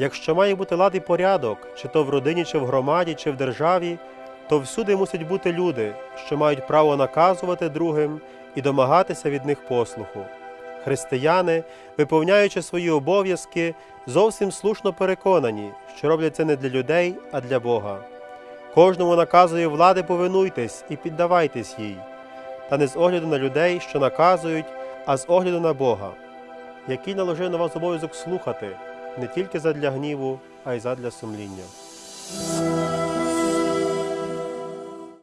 Якщо має бути лад і порядок, чи то в родині, чи в громаді, чи в державі, то всюди мусять бути люди, що мають право наказувати другим і домагатися від них послуху. Християни, виповняючи свої обов'язки, зовсім слушно переконані, що роблять це не для людей, а для Бога. Кожному наказує влади повинуйтесь і піддавайтесь їй, та не з огляду на людей, що наказують, а з огляду на Бога, який наложив на вас обов'язок слухати не тільки задля гніву, а й задля сумління.